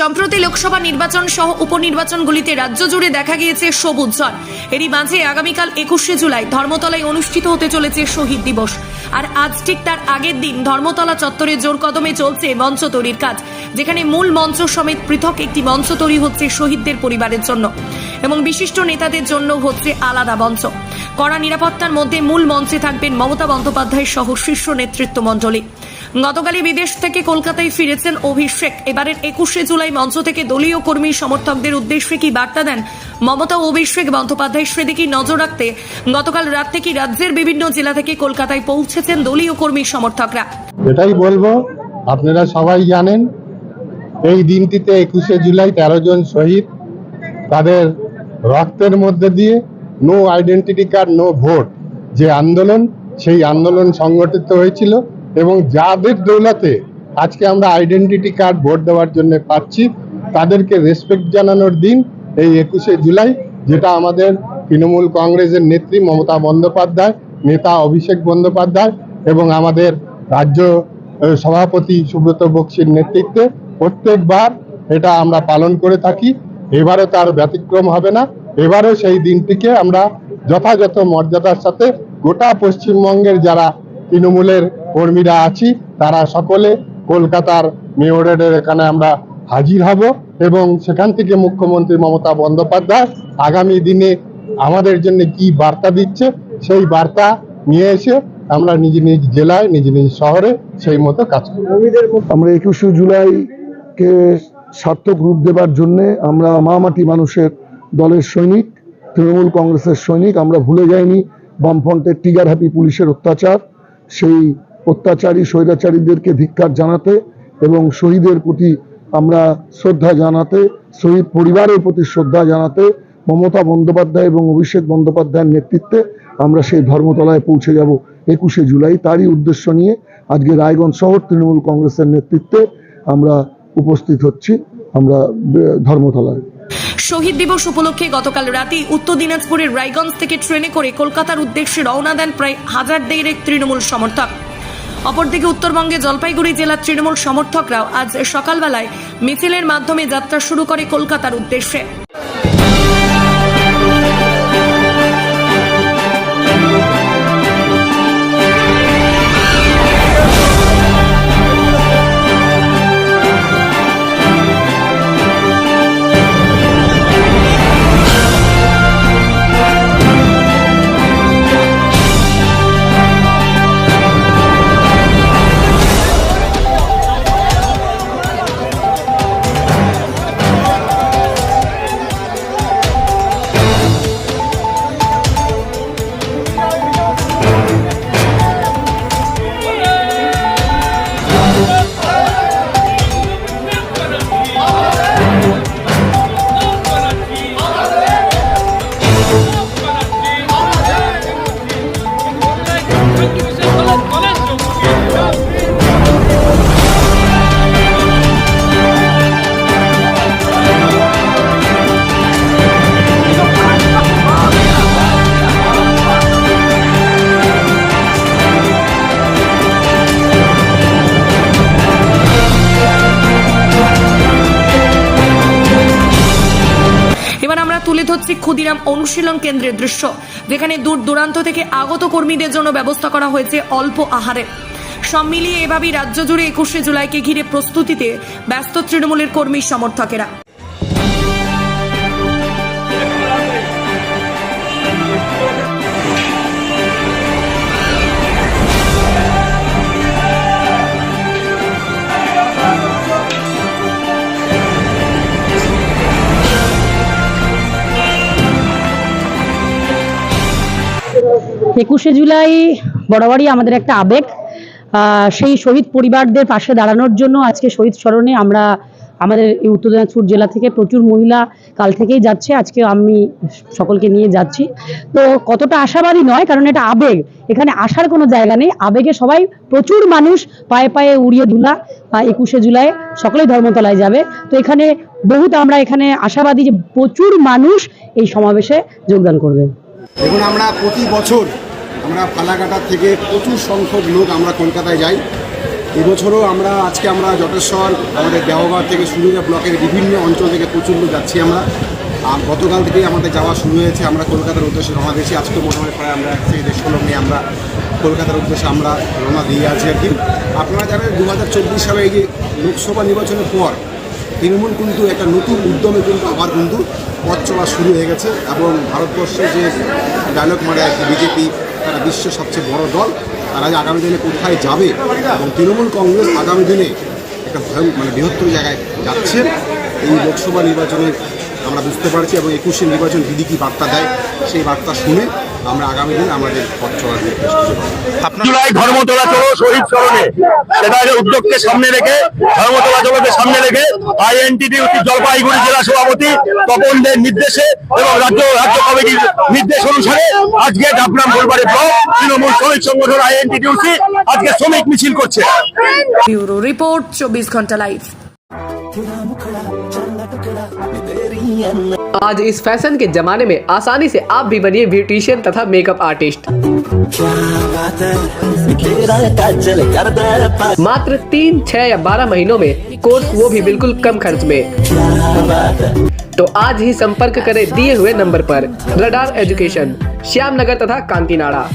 সম্প্রতি লোকসভা নির্বাচন সহ উপনির্বাচনগুলিতে রাজ্য জুড়ে দেখা গিয়েছে সবুজ ঝড়। এরই মাঝে আগামীকাল একুশে জুলাই ধর্মতলায় অনুষ্ঠিত হতে চলেছে শহীদ দিবস। আর আজ ঠিক তার আগের দিন ধর্মতলা চত্বরে জোর কদমে চলছে মঞ্চ তৈরির কাজ, যেখানে মূল মঞ্চ সমেত পৃথক একটি মঞ্চ তৈরি হচ্ছে শহীদদের পরিবারের জন্য। এবং বিশিষ্ট নেতাদের জন্য হচ্ছে আলাদা মঞ্চ। কড়া নিরাপত্তার মধ্যে মূল মঞ্চে থাকবেন মমতা বন্দ্যোপাধ্যায় সহ শীর্ষ নেতৃত্ব মণ্ডলী গতকালই বিদেশ থেকে কলকাতায় ফিরেছেন অভিষেক। এবারের একুশে জুলাই মঞ্চ থেকে দলীয় কর্মী সমর্থকদের উদ্দেশ্যে কি বার্তা দেন মমতা অভিষেক বন্দ্যোপাধ্যায়? সেদিকে নজর রাখতে গতকাল রাত থেকে রাজ্যের বিভিন্ন জেলা থেকে কলকাতায় পৌঁছেছেন দলীয় কর্মী সমর্থকরা। এটাই বলব, আপনারা সবাই জানেন, এই দিনটিতে একুশে জুলাই তেরো জন শহীদ, তাদের রক্তের মধ্যে দিয়ে no identity card no vote যে আন্দোলন, সেই আন্দোলন সংগঠিত হয়েছিল। এবং যাদের দৌলতে আজকে আমরা আইডেন্টিটি কার্ড ভোট দেওয়ার জন্য পাচ্ছি, তাদেরকে রেসপেক্ট জানানোর দিন এই একুশে জুলাই, যেটা আমাদের তৃণমূল কংগ্রেসের নেত্রী মমতা বন্দ্যোপাধ্যায়, নেতা অভিষেক বন্দ্যোপাধ্যায় এবং আমাদের রাজ্য সভাপতি সুব্রত বক্সির নেতৃত্বে প্রত্যেকবার এটা আমরা পালন করে থাকি। এবারও তার ব্যতিক্রম হবে না। এবারও সেই দিনটিকে আমরা যথাযথ মর্যাদার সাথে গোটা পশ্চিমবঙ্গের যারা তৃণমূলের কর্মীরা আছি, তারা সকলে কলকাতার মেয়রের এখানে আমরা হাজির হব এবং সেখান থেকে মুখ্যমন্ত্রী মমতা বন্দ্যোপাধ্যায় আগামী দিনে আমাদের জন্য কি বার্তা দিচ্ছে, সেই বার্তা নিয়ে এসে আমরা নিজ নিজ জেলায়, নিজ নিজ শহরে সেই মতো কাজ করব। আমরা একুশে জুলাইকে সার্থক রূপ দেবার জন্যে আমরা মামাটি মানুষের দলের সৈনিক, তৃণমূল কংগ্রেসের সৈনিক, আমরা ভুলে যাইনি, বামফ্রন্টের টিগার হ্যাপি পুলিশের অত্যাচার, সেই অত্যাচারী, স্বৈরাচারীদেরকে ধিক্কার জানাতে এবং শহীদের প্রতি আমরা শ্রদ্ধা জানাতে, শহীদ পরিবারের প্রতি শ্রদ্ধা জানাতে, মমতা বন্দ্যোপাধ্যায় এবং অভিষেক বন্দ্যোপাধ্যায়ের নেতৃত্বে আমরা সেই ধর্মতলায় পৌঁছে যাব একুশে জুলাই। তারই উদ্দেশ্য নিয়ে আজকে রায়গঞ্জ শহর তৃণমূল কংগ্রেসের নেতৃত্বে আমরা উপস্থিত হচ্ছি, আমরা ধর্মতলায়। শহীদ দিবস উপলক্ষে গতকাল রাতেই উত্তর দিনাজপুরের রায়গঞ্জ থেকে ট্রেনে করে কলকাতার উদ্দেশ্যে রওনা দেন প্রায় হাজার দেড়েক তৃণমূল সমর্থক। অপরদিকে উত্তরবঙ্গে জলপাইগুড়ি জেলার তৃণমূল সমর্থকরাও আজ সকালবেলায় মিছিলের মাধ্যমে যাত্রা শুরু করে কলকাতার উদ্দেশ্যে। এবার আমরা তুলে ধরছি ক্ষুদিরাম অনুশীলন কেন্দ্রের দৃশ্য, যেখানে দূর দূরান্ত থেকে আগত কর্মীদের জন্য ব্যবস্থা করা হয়েছে অল্প আহারে। সব মিলিয়ে এভাবেই রাজ্য জুড়ে একুশে জুলাইকে ঘিরে প্রস্তুতিতে ব্যস্ত তৃণমূলের কর্মী সমর্থকেরা। একুশে জুলাই বরাবরই আমাদের একটা আবেগ। সেই শহীদ পরিবারদের পাশে দাঁড়ানোর জন্য আজকে শহীদ স্মরণে আমরা আমাদের এই উত্তর দিনাজপুর জেলা থেকে প্রচুর মহিলা কাল থেকেই যাচ্ছে। আজকে আমি সকলকে নিয়ে যাচ্ছি। তো কতটা আশাবাদী নয়, কারণ এটা আবেগ। এখানে আসার কোনো জায়গা নেই। আবেগে সবাই প্রচুর মানুষ পায়ে পায়ে উড়িয়ে দুলা একুশে জুলাই সকলেই ধর্মতলায় যাবে। তো এখানে বহুত আমরা এখানে আশাবাদী যে প্রচুর মানুষ এই সমাবেশে যোগদান করবে। দেখুন, আমরা প্রতি বছর আমরা ফালাকাটা থেকে প্রচুর সংখ্যক লোক আমরা কলকাতায় যাই। এবছরও আমরা, আজকে আমরা জটেশ্বর আমাদের দেওঘর থেকে শুরু করে ব্লকের বিভিন্ন অঞ্চল থেকে প্রচুর লোক যাচ্ছি আমরা। আর গতকাল থেকেই আমাদের যাওয়া শুরু হয়েছে, আমরা কলকাতার উদ্দেশ্যে রওনা দিয়েছি। আজকে মনে হয় প্রায় আমরা এক থেকে দেড়শো নিয়ে আমরা কলকাতার উদ্দেশ্যে আমরা রওনা দিয়ে আছি আর কি। আপনারা জানেন দু হাজার চব্বিশ সালে এই যে লোকসভা নির্বাচনের পর তৃণমূল কিন্তু একটা নতুন উদ্যমে কিন্তু আবার কিন্তু পথ চলা শুরু হয়ে গেছে এবং ভারতবর্ষে যে ডায়লগ মারে আর কি, বিজেপি তারা বিশ্বের সবচেয়ে বড় দল। তারা যে আগামী দিনে কোথায় যাবে এবং তৃণমূল কংগ্রেস আগামী দিনে একটা মানে বৃহত্তর জায়গায় যাচ্ছে। এই লোকসভা নির্বাচনে আমরা বুঝতে পারছি এবং একুশে নির্বাচন দিদি কী বার্তা দেয়। সেই বার্তা শুনে আমরা আগামী দিনে আমাদের পথ চলার। জুলাই ধর্মতলা চলো শহীদ স্মরণে। সেটা উদ্যোগকে সামনে রেখে ধর্মতলা চলোকে সামনে রেখে জলপাইগুড়ি জেলা সভাপতি তপন দের নির্দেশে এবং রাজ্য রাজ্য কমিটির নির্দেশ অনুসারে আজকে ডাবগ্রাম গোলবাড়ি ব্লক তৃণমূল শ্রমিক সংগঠন আইএনটিটিউসি আজকে শ্রমিক মিছিল করছে। ব্যুরো রিপোর্ট চব্বিশ ঘণ্টা লাইভ। आज इस फ़ैशन के जमाने में आसानी से आप भी बनिए ब्यूटिशियन तथा मेकअप आर्टिस्ट मात्र तीन, छह या बारह महीनों में कोर्स वो भी बिल्कुल कम खर्च में। तो आज ही संपर्क करें दिए हुए नंबर पर रडार एजुकेशन श्याम नगर तथा कांतिनाड़ा।